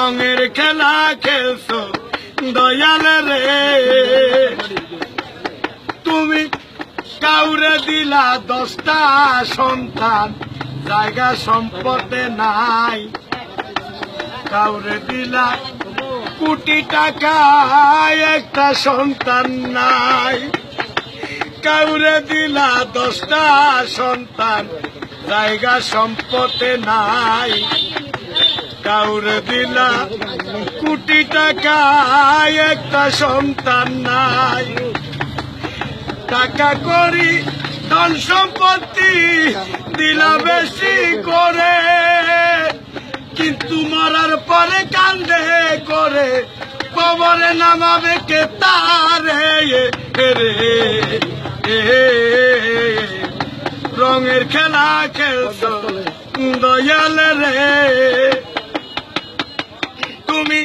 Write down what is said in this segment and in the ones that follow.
রঙের খেলা খেলছো, দয়াল রে। তুমি কাউরে দিলা দশটা সন্তান, জায়গা সম্পদে নাই। কাউরে দিলা কোটি টাকা একটা সন্তান নাই। কাউরে দিলা দশটা সন্তান, জায়গা সম্পদে নাই। কাউরে দিলা কোটি টাকা একটা সন্তান নাই। টাকা করি, ধন সম্পত্তি দিলা বেশি করে, কিন্তু মরার পরে কান্দে করে, কবরে নামাবে কে তারে রঙের খেলা খেলছ দয়াল রে। তুমি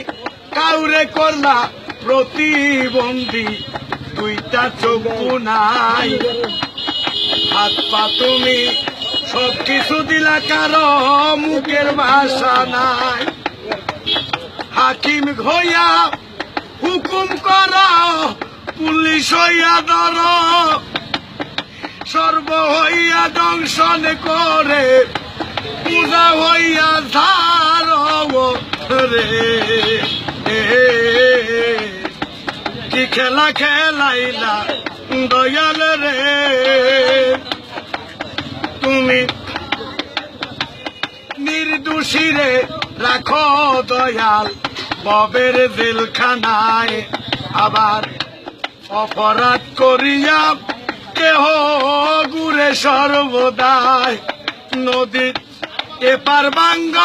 কাউরে করলা প্রতিবন্ধী, দুইটা চক্ষু নাই। হাত পা তুমি সব কিছু দিলা, কারও মুখের ভাষা নাই। হাকিম হইয়া হুকুম কর, পুলিশ হইয়া ধর। সর্ব হইয়া দংশন করে, পূজা হইয়া ধার। রে কি খেলা খেলাইলা দয়াল রে? তুমি নির্দোষী রে, রাখো দয়াল। ববের জেলখানায় আবার অপরাধ করিয়া কেহ গুরে সর্বদায় নদীর এপার বাঙ্গ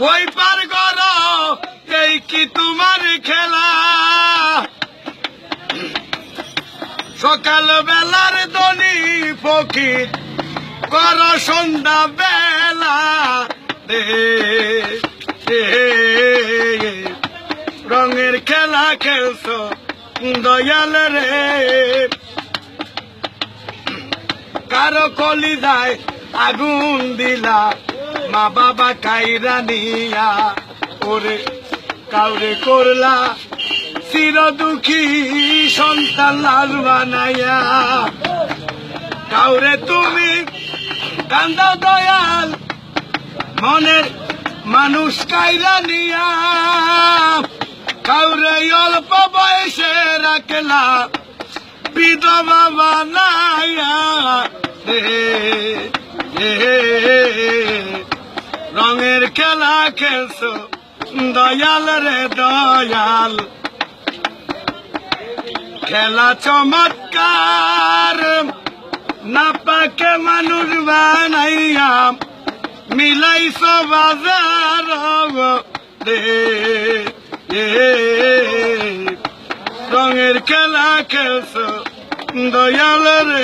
ওই পার গর এই কি তোমার খেলা? সকাল বেলার দনি ফকির কর সন্ধ্যা বেলা রঙের খেলা খেলছ, দয়াল রে। কারও কলি যায় আগুন দিলা মা বাবা কাইরা নিয়া ওরে কাউরে করলা চির দুঃখী সন্তান লাল বানাইয়া। কাউরে তুমি কান্দা দয়াল, মনের মানুষ কাইরা নিয়া। কাউরে অল্প বয়সে রাখলা বিধবা বানাইয়া। খেলা খেলছো দয়াল রে দয়াল। খেলা চমৎকার। না পাকে মানুষ বানাইয়া মিলাইছ বাজার রঙের খেলা খেলছ, দয়াল রে।